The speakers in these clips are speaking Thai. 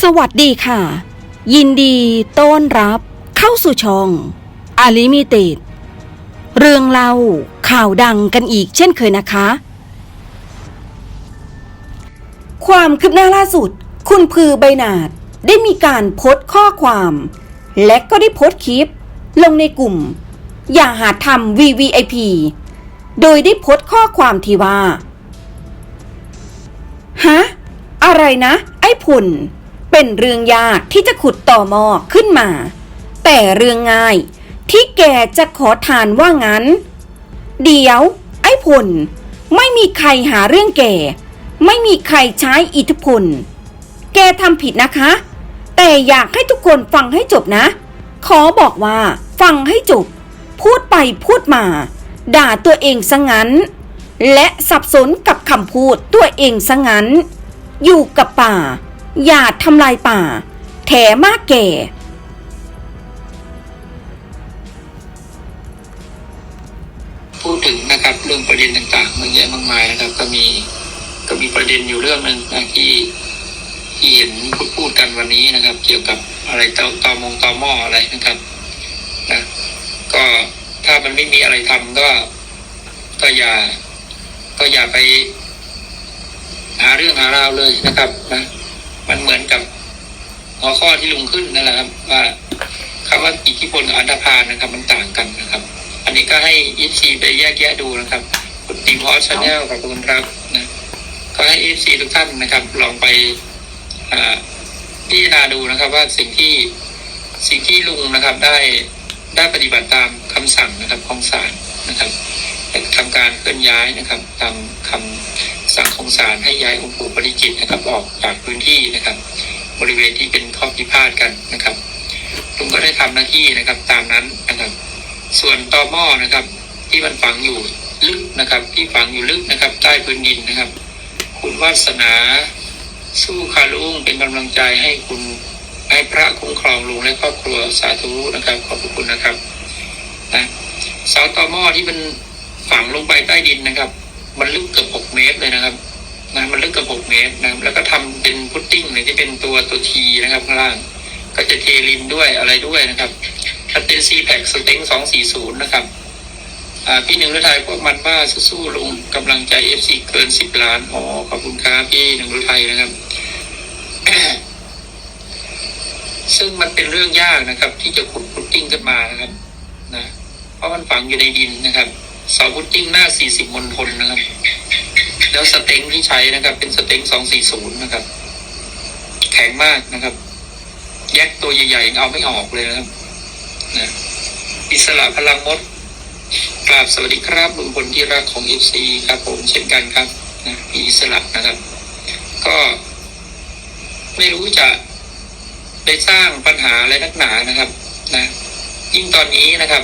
สวัสดีค่ะ ยินดีต้อนรับเข้าสู่ช่องอาลิมิเต็ดเรื่องเล่าข่าวดังกันอีกเช่นเคยนะคะ ความคืบหน้าล่าสุด คุณพือใบนาดได้มีการโพสต์ข้อความ และก็ได้โพสต์คลิป ลงในกลุ่ม อย่าหาทำ VVIP โดยได้โพสต์ข้อความที่ว่า ฮะ อะไรนะ ไอ้ผุ่น เป็นเรื่องยากที่จะขุดต่อมอขึ้นมา แต่เรื่องง่ายที่แกจะขอทานว่างั้น เดี๋ยว ไอ้ผุ่นไม่มีใครหาเรื่องแก ไม่มีใครใช้อิทธิพล แกทำผิดนะคะ แต่อยากให้ทุกคนฟังให้จบนะ ขอบอกว่า ฟังให้จบ พูดไปพูดมา ด่าตัวเองซะงั้น และสับสนกับคำพูดตัวเองซะงั้น อยู่กับป่า อย่าทำลายป่า แถมากแก่ พูดถึงนะครับเรื่องประเด็นต่างๆมันเยอะมากมายนะครับ ก็มีก็มีประเด็นอยู่เรื่องหนึ่งนะที่ที่เห็นพูดพูดกันวันนี้นะครับ เกี่ยวกับอะไรตาเตามงตาหม้ออะไรนะครับนะก็ถ้ามันไม่มีอะไรทำก็ ก็อย่า ก็อย่าไป หาเรื่องหาราวเลยนะครับนะ มันเหมือนกับหัวข้อที่ลุงขึ้นนั่นแหละครับ ว่าคำว่าอิทธิพลกับอันธพาลนะครับ มันต่างกันนะครับ อันนี้ก็ให้เอีซีไปแยกแยะดูนะครับคุณตีพอชาแนลขอบคุณครับนะก็ให้เอีซีทุกท่านนะครับ ลองไปอ่าพิจารณาดูนะครับ ว่าสิ่งที่สิ่งที่ลุงนะครับได้ได้ปฏิบัติตามคำสั่งนะครับของศาลนะครับทำการเคลื่อนย้ายนะครับ ตามคำ สั่งของศาลให้ย้ายองค์ปู่ปริจิตนะครับ ออกจากพื้นที่นะครับ บริเวณที่เป็นข้อพิพาทกันนะครับลุงก็ได้ทำหน้าที่นะครับ ตามนั้นนะครับ ส่วนต่อหม้อนะครับ ที่มันฝังอยู่ลึกนะครับ ที่ฝังอยู่ลึกนะครับ ใต้พื้นดินนะครับ คุณวาสนา สู้คาลุงเป็นกำลังใจให้คุณให้พระคุ้มครองลุงและครอบครัวสาธุนะครับ ขอบพระคุณนะครับนะเสาต่อหม้อที่มันฝังลงไปใต้ดินนะครับ มันลึกเกือบหกเมตรเลยนะครับนะมันลึกเกือบหกเมตรนะแล้วก็ทำเป็นพุตติ้งเนี่ยที่เป็นตัวตัวทีนะครับข้างล่าง ก็จะเทลินด้วยอะไรด้วยนะครับถ้าเป็นซีแพคสเต็งสองสี่ศูนย์นะครับอ่าพี่หนึ่งฤทัยพวกมันว่าสู้ๆลงกำลังใจเอฟซีเกินสิบล้านอ๋อขอบคุณครับพี่หนึ่งฤทัยนะครับ ซึ่งมันเป็นเรื่องยากนะครับ ที่จะขุดพุตติ้งขึ้นมานะครับ นะ เพราะมันฝังอยู่ในดินนะครับ เสาพุตติ้งหน้าสี่สิบมณฑลนะครับ แล้วสเต็งที่ใช้นะครับ เป็นสเต็งสองสี่ศูนย์นะครับ แข็งมากนะครับ แยกตัวใหญ่ๆเอาไม่ออกเลยนะครับนะอิสระพลังมดกราบสวัสดีครับลุงพลที่รักของเอฟซีครับผมเช่นกันครับนะมีอิสระนะครับ ก็ ไม่รู้จะไปสร้างปัญหาอะไรนักหนานะครับ นะ ยิ่งตอนนี้นะครับ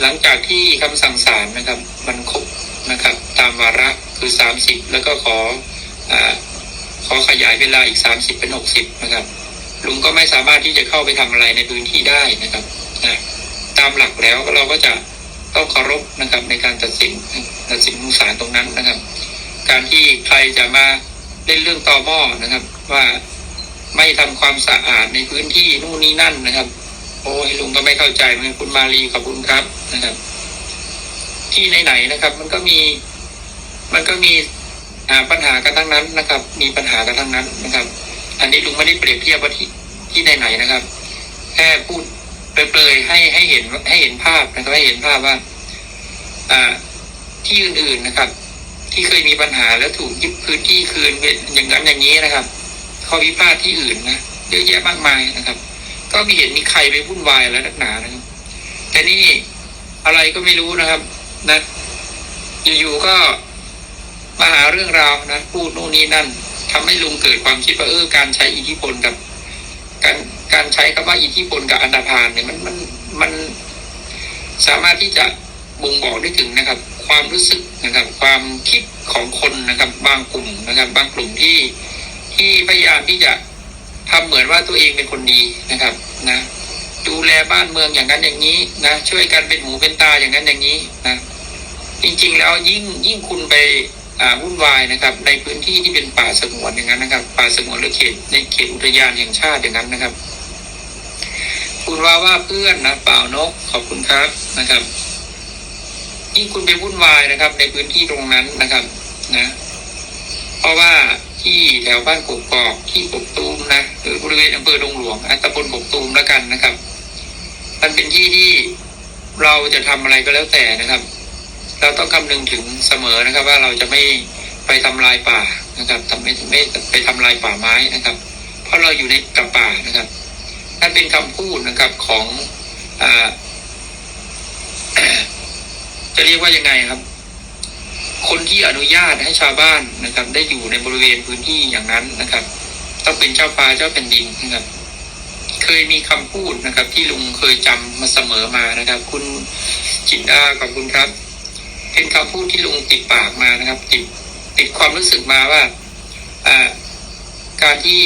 หลังจากที่คำสั่งศาลนะครับ มันครบนะครับ ตามวาระคือสามสิบแล้วก็ขออขอขยายเวลาอีกสามสิบเป็นหกสิบนะครับ ลุงก็ไม่สามารถที่จะเข้าไปทำอะไรในพื้นที่ได้นะครับนะตามหลักแล้วเราก็จะต้องเคารพนะครับในการตัดสินตัดสินของศาลตรงนั้นนะครับ การที่ใครจะมาเล่นเรื่องต่อหม้อนะครับ ว่าไม่ทำความสะอาดในพื้นที่นู่นนี่นั่นนะครับ โอ้ยลุงก็ไม่เข้าใจเหมือนคุณมาลีขอบคุณครับนะครับ ที่ไหนๆนะครับ มันก็มี มันก็มีปัญหากันทั้งนั้นนะครับ มีปัญหากันทั้งนั้นนะครับ อันนี้ลุงไม่ได้เปรียบเทียบว่าที่ที่ไหนๆนะครับ แค่พูดเปรยๆให้ให้เห็นให้เห็นภาพนะครับให้เห็นภาพว่า อ่า ที่อื่นๆนะครับ ที่เคยมีปัญหาแล้วถูกยึดพื้นที่คืนอย่างนั้นอย่างนี้นะครับข้อพิพาทที่อื่นนะเยอะแยะมากมายนะครับ ก็ไม่เห็นมีใครไปวุ่นวายแล้วนักหนานะครับ แต่นี่อะไรก็ไม่รู้นะครับ นะอยู่ๆก็มาหาเรื่องราวนะพูดนู่นนี่นั่นทำให้ลุงเกิดความคิดว่าเออการใช้อิทธิพลกับ การการใช้คำว่าอิทธิพลกับอันดาพานเนี่ยมันมันมันสามารถที่จะบ่งบอกได้ถึงนะครับ ความรู้สึกนะครับ ความคิดของคนนะครับ บางกลุ่มนะครับ บางกลุ่มที่ที่พยายามที่จะ ทำเหมือนว่าตัวเองเป็นคนดีนะครับนะ ดูแลบ้านเมืองอย่างนั้นอย่างนี้นะช่วยกันเป็นหูเป็นตาอย่างนั้นอย่างนี้นะจริงๆแล้วยิ่งยิ่งคุณไปอ่าวุ่นวายนะครับ ในพื้นที่ที่เป็นป่าสงวนอย่างนั้นนะครับ ป่าสงวนหรือเขตในเขตอุทยานแห่งชาติอย่างนั้นนะครับ คุณว่าว่าเพื่อนนะเปล่านกขอบคุณครับนะครับยิ่งคุณไปวุ่นวายนะครับ ในพื้นที่ตรงนั้นนะครับ นะ เพราะว่า ที่แถวบ้านกกอกที่กกตูมนะหรือบริเวณอำเภอดงหลวงอัตำบลกกตูมแล้วกันนะครับ มันเป็นที่ที่เราจะทำอะไรก็แล้วแต่นะครับ เราต้องคำนึงถึงเสมอนะครับ ว่าเราจะไม่ไปทำลายป่านะครับทำไม่ไม่ไปทำลายป่าไม้นะครับ เพราะเราอยู่ในกับป่านะครับนั่นเป็นคำพูดนะครับของอจะเรียกว่ายังไงครับ คนที่อนุญาตให้ชาวบ้านนะครับ ได้อยู่ในบริเวณพื้นที่อย่างนั้นนะครับ ต้องเป็นเจ้าฟ้าเจ้าแผ่นดินนะครับ เคยมีคำพูดนะครับ ที่ลุงเคยจำมาเสมอมานะครับ คุณจินดาขอบคุณครับ เป็นคำพูดที่ลุงติดปากมานะครับ ติดติดความรู้สึกมาว่าอ่าการที่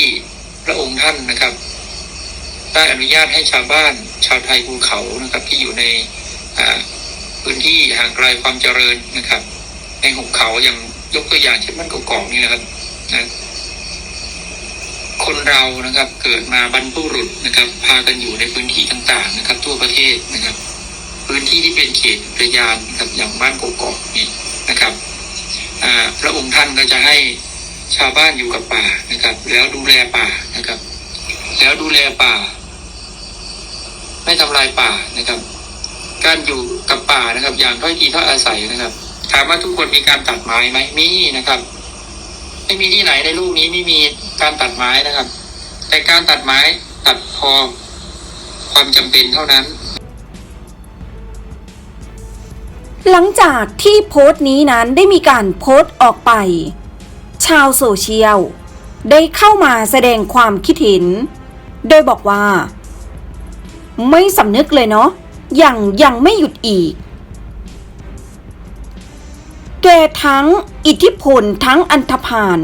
พระองค์ท่านนะครับได้อนุญาตให้ชาวบ้าน ชาวไทยภูเขานะครับ ที่อยู่ในอ่าพื้นที่ห่างไกลความเจริญนะครับ ในหุบเขาอย่างยกตัวอย่างเช่นบ้านกอกๆนี่นะครับนะคนเรานะครับ เกิดมาบรรพุรุษนะครับ พากันอยู่ในพื้นที่ต่างๆนะครับ ทั่วประเทศนะครับ พื้นที่ที่เป็นเขตอุทยานนะครับอย่างบ้านกอกๆนี่นะครับอ่าพระองค์ท่านก็จะให้ชาวบ้านอยู่กับป่านะครับ แล้วดูแลป่านะครับ แล้วดูแลป่า ไม่ทำลายป่านะครับ การอยู่กับป่านะครับ อย่างถ้อยทีถ้อยอาศัยนะครับ ถามว่าทุกคนมีการตัดไม้ไหมมีนะครับ ไม่มีที่ไหนในโลกนี้ไม่มีการตัดไม้นะครับ แต่การตัดไม้ตัดพอความจำเป็นเท่านั้น หลังจากที่โพสต์นี้นั้นได้มีการโพสต์ออกไป ชาวโซเชียลได้เข้ามาแสดงความคิดเห็น โดยบอกว่า ไม่สำนึกเลยเนาะยังยังไม่หยุดอีก แกทั้งอิทธิพลทั้งอันธพาล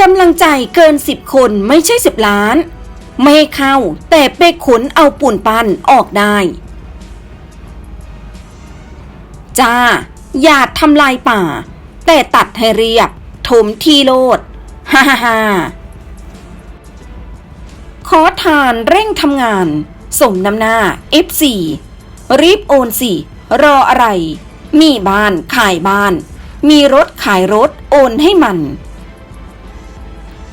กำลังใจเกินสิบคนไม่ใช่สิบล้าน ไม่ให้เข้าแต่ไปขนเอาปุ่นปันออกได้ จ้า อย่าทำลายป่า แต่ตัดให้เรียบ ถมทีโลดฮ่าฮ่าฮ่าขอทานเร่งทำงาน สมน้ำหน้า F4 รีบโอนสิ รออะไร มีบ้านขายบ้าน มีรถขายรถโอนให้มัน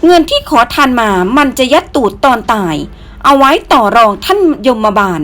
เงินที่ขอทานมามันจะยัดตูดตอนตาย เอาไว้ต่อรองท่านยมบาล